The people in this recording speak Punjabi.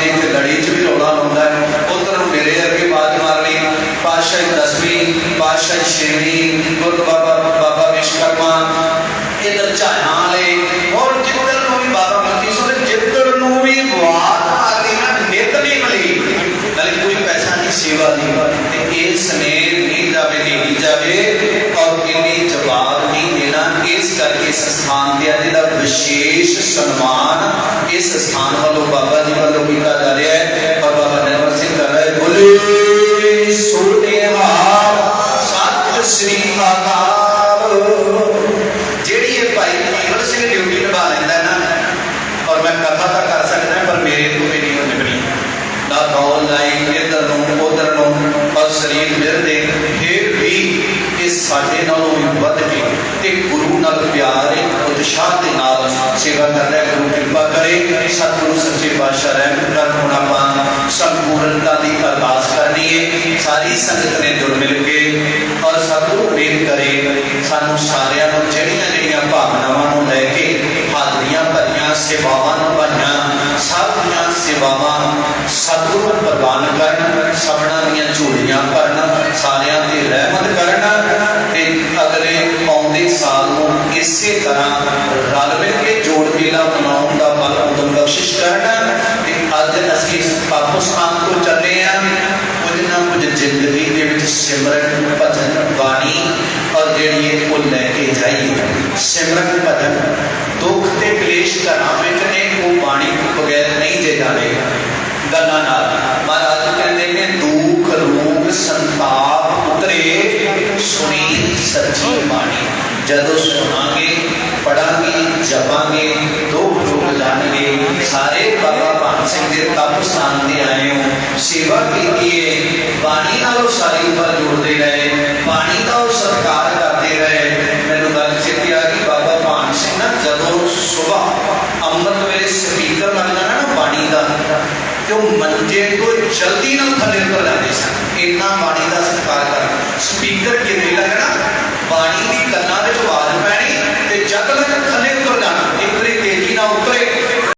ਦੀ ਇੱਥੇ ਲੜੀ 'ਚ ਵੀ ਰੌਲਾ ਲਾਉਂਦਾ ਹੈ। ਉਧਰ ਮੇਰੇ ਅੱਗੇ ਬਾਤ ਮਾਰਨੀ, ਪਾਤਸ਼ਾਹੀ ਦਸਵੀਂ, ਪਾਤਸ਼ਾਹੀ ਛੇਵੀਂ, ਗੁਰੂ ਬਾਬਾ ਬਾਬਾ ਵਿਸ਼ਵਕਰਮਾ ਇਧਰ ਝਾਇਆਂ ਵਾਲੇ ਔਰ ਜਿੱਧਰ ਨੂੰ ਵੀ ਬਾਬਾ ਮੱਤੀ ਸੋਨੇ ਜਿੱਧਰ ਨੂੰ ਵੀ ਬਾਤ ਮਾਰਨੀ, ਨਾ ਨਿਤ ਨਹੀਂ ਮਿਲੀ। ਨਾਲੇ ਕੋਈ ਪੈਸਾ ਨਹੀਂ, ਸੇਵਾ ਦੀ ਤੇ ਇਹ ਸਨੇਹ ਨਹੀਂ ਜਾਵੇ ਦੇਣੀ ਜਾਵੇ, ਔਰ ਕਿੰਨੀ ਜਵਾਬ ਨਹੀਂ ਦੇਣਾ। ਇਸ ਕਰਕੇ ਇਸ ਸਥਾਨ ਤੇ ਵਿਸ਼ੇਸ਼ ਸਨਮਾਨ ਇਸ ਸਥਾਨ ਵੱਲੋਂ ਬਾਬਾ ਜੀ ਵੱਲੋਂ ਕੀਤਾ ਜਾ ਰਿਹਾ ਹੈ ਔਰ ਬਾਬਾ ਨਿਰਮਲ ਸਿੰਘ ਕਰ ਰਹੇ ਬੋਲੇ ਸੋਨੇ ਹਾਰ, ਸਤਿ ਸ੍ਰੀ ਅਕਾਲ। ਜਿਹੜੀ ਇਹ ਭਾਈ ਨਿਰਮਲ ਸਿੰਘ ਡਿਊਟੀ ਨਿਭਾ ਲੈਂਦਾ ਨਾ, ਔਰ ਮੈਂ ਕਥਾ ਤਾਂ ਕਰ ਸਕਦਾ ਪਰ ਮੇਰੇ ਤੋਂ ਵੀ ਨਹੀਂ ਨਿਕਲੀ। ਨਾ ਦੌੜ ਲਾਈ ਇੱਧਰ ਨੂੰ, ਉਧਰ ਨੂੰ ਔਰ ਸਰੀਰ ਮਿਲਦੇ, ਫਿਰ ਵੀ ਇਹ ਸਾਡੇ ਨਾਲੋਂ ਵੀ ਵੱਧ ਕੇ ਤੇ ਗੁਰੂ ਨਾਲ ਪਿਆਰ ਹੈ ਉਤਸ਼ਾਹ ਦੇ ਨਾਲ ਸੇਵਾ ਕਰ ਰਿਹਾ ਗੁਰੂ ਕਿਰਪਾ ਕਰੇ। ਸਤਿਗੁਰੂ ਸੱਚੇ ਪਾਤਸ਼ਾਹ ਰਹਿਮਤ ਕਰ ਹੁਣ ਆਪਾਂ ਸੰਪੂਰਨਤਾ ਦੀ ਅਰਦਾਸ ਕਰਨੀ ਹੈ। ਸਾਰੀ ਸੰਗਤ ਨੇ ਜੁੜ ਮਿਲ ਕੇ ਔਰ ਸਤਿਗੁਰੂ ਮੇਰ ਕਰੇ, ਸਾਨੂੰ ਸਾਰਿਆਂ ਨੂੰ ਜਿਹੜੀਆਂ ਜਿਹੜੀਆਂ ਭਾਵਨਾਵਾਂ ਨੂੰ ਲੈ ਕੇ ਹਾਜ਼ਰੀਆਂ ਭਰੀਆਂ, ਸੇਵਾਵਾਂ ਨਿਭਾਈਆਂ ਸਭ ਦੀਆਂ ਸੇਵਾਵਾਂ ਸਤਿਗੁਰੂ ਪ੍ਰਵਾਨ ਕਰਨ, ਸਭਨਾਂ ਦੀਆਂ ਝੋਲੀਆਂ ਭਰਨ ਸਾਰਿਆਂ ਤੇ ਰਹਿਮਤ ਕਰਨ ਤੇ ਅਗਲੇ ਆਉਂਦੇ ਸਾਲ ਨੂੰ ਇਸੇ ਤਰ੍ਹਾਂ ਰਲ ਮਿਲ ਕੇ ਜੋੜ ਮੇਲਾ ਮਨਾਉਣ ਦਾ ਬਲ ਉਦਮ ਬਖਸ਼ਿਸ਼ ਕਰਨ ਤੇ ਅੱਜ ਅਸੀਂ ਇਸ ਪਾਕਿਸਤਾਨ ਤੋਂ ਚੱਲੇ ਆ ਕੁਝ ਨਾ ਕੁਝ ਜ਼ਿੰਦਗੀ ਦੇ ਵਿੱਚ ਸਿਮਰਨ, ਭਜਨ, ਬਾਣੀ ਔਰ ਜਿਹੜੀ ਇਹ ਉਹ ਲੈ ਕੇ ਜਾਈਏ। ਸਿਮਰਨ, ਭਜਨ, ਦੁੱਖ ਤੇ ਕਲੇਸ਼ ਘਰਾਂ ਵਿੱਚ ਨੇ, ਉਹ ਬਾਣੀ ਬਗੈਰ ਨਹੀਂ ਜੇ ਜਾਣੇਗਾ ਗੱਲਾਂ ਨਾਲ ਮਹਾਰਾਜ ਕਹਿੰਦੇ ਨੇ, ਦੁੱਖ, ਰੋਗ, ਸੰਤਾਪ ਉਤਰੇ, ਸੁਣੀ ਸੱਚੀ ਬਾਣੀ। ਜਦੋਂ ਸੁਣਾਂਗੇ, ਪੜਾਂਗੇ, ਜਪਾਂਗੇ ਦੁੱਖ ਰੋਗ ਜਾਣਗੇ ਸਾਰੇ ਬਾਬਾ ਭਾਨ ਸਿੰਘ ਦੇ ਤਪ ਸਥਾਨ ਤੇ ਆਏ ਹੋ। ਸੇਵਾ ਕੀਤੀ ਹੈ। ਬਾਣੀ ਨਾਲ ਉਹ ਸਾਰੀ ਉੱਪਰ ਜੋੜਦੇ ਰਹੇ। ਬਾਣੀ ਦਾ ਉਹ ਸਤਿਕਾਰ ਕਰਦੇ ਰਹੇ। ਮੈਨੂੰ ਗੱਲ ਚੇਤੇ ਆ ਗਈ, ਬਾਬਾ ਭਾਨ ਸਿੰਘ ਨਾ ਜਦੋਂ ਸਵੇਰ ਅੰਮ੍ਰਿਤ ਵੇਲੇ ਸਪੀਕਰ ਲੱਗ ਜਾਣਾ ਨਾ ਬਾਣੀ ਦਾ, ਤੇ ਉਹ ਮੰਜੇ ਤੋਂ ਜਲਦੀ ਨਾਲ ਥੱਲੇ ਉਤਰ ਜਾਂਦੇ ਸਨ। ਇੰਨਾ ਬਾਣੀ ਦਾ ਸਤਿਕਾਰ ਕਰ ਸਪੀਕਰ